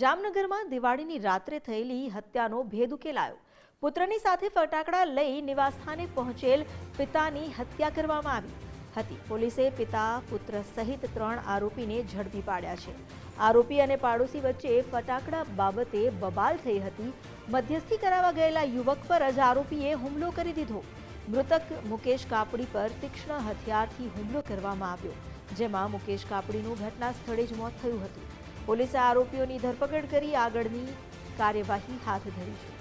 જામનગરમાં દિવાળીની રાત્રે થયેલી હત્યાનો ભેદ ઉકેલાયો. પુત્રની સાથે ફટાકડા લઈ નિવાસસ્થાને પહોંચેલ પિતાની હત્યા કરવામાં આવી હતી. પોલીસે પિતા, પુત્ર સહિત ત્રણ આરોપીને ઝડપી પાડ્યા છે. આરોપી અને પાડોશી વચ્ચે ફટાકડા બાબતે બબાલ થઈ હતી. મધ્યસ્થી કરાવવા ગયેલા યુવક પર જ આરોપીએ હુમલો કરી દીધો. મૃતક મુકેશ કાપડી પર તીક્ષ્ણ હથિયારથી હુમલો કરવામાં આવ્યો, જેમાં મુકેશ કાપડીનું ઘટના સ્થળે જ મોત થયું હતું. પોલીસે આરોપીઓની ધરપકડ કરી આગળની કાર્યવાહી હાથ ધરી છે.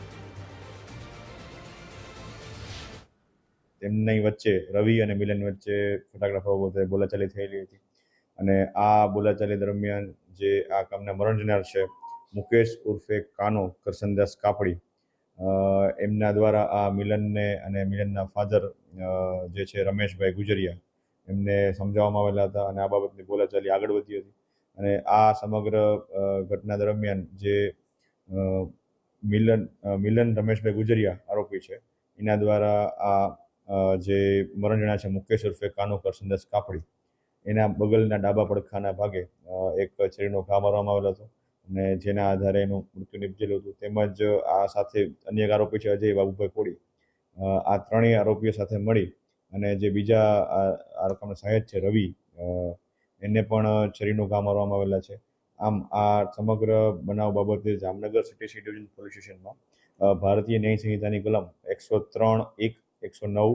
તેમની વચ્ચે રવિ અને મિલન વચ્ચે ફટાકડા વચ્ચે બોલાચાલી થયેલી હતી. અને આ બોલાચાલી દરમિયાન જે આ કામના મરણ જનાર છે, મુકેશ ઉર્ફે કાનો કરસનદાસ કાપડી એમના દ્વારા આ મિલનને અને મિલનના ફાધર જે છે રમેશભાઈ ગુજરિયા, એમને સમજાવવામાં આવેલા હતા અને આ બાબતની બોલાચાલી આગળ વધી હતી. અને આ સમગ્ર ઘટના દરમિયાન જે મિલન મિલન રમેશભાઈ ગુજરિયા આરોપી છે એના દ્વારા આ જે મરણ જણા છે મુકેશ ઉર્ફે કાનો કરસનદાસ કાપડી એના બગલના ડાબા પડખાના ભાગે એક છરીનો ઘા મારવામાં આવેલો હતો અને જેના આધારે એનું મૃત્યુ નિપજેલું હતું. તેમજ આ સાથે અન્ય એક આરોપી છે અજય બાબુભાઈ અ, આ ત્રણેય આરોપીઓ સાથે મળી અને જે બીજા આ રકમના સહાયક છે રવિ એને પણ છરીનો ઘા મારવામાં આવેલા છે. આમ, આ સમગ્ર બનાવ બાબતે જામનગર સિટી સી પોલીસ સ્ટેશનમાં ભારતીય ન્યાય સંહિતાની કલમ એકસો ત્રણ એક, એકસો નવ,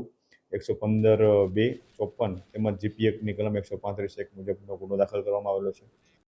એકસો પંદર બે, ચોપન તેમજ જીપીએફની કલમ એકસો પાંત્રીસ એક મુજબનો ગુનો દાખલ કરવામાં આવેલો છે.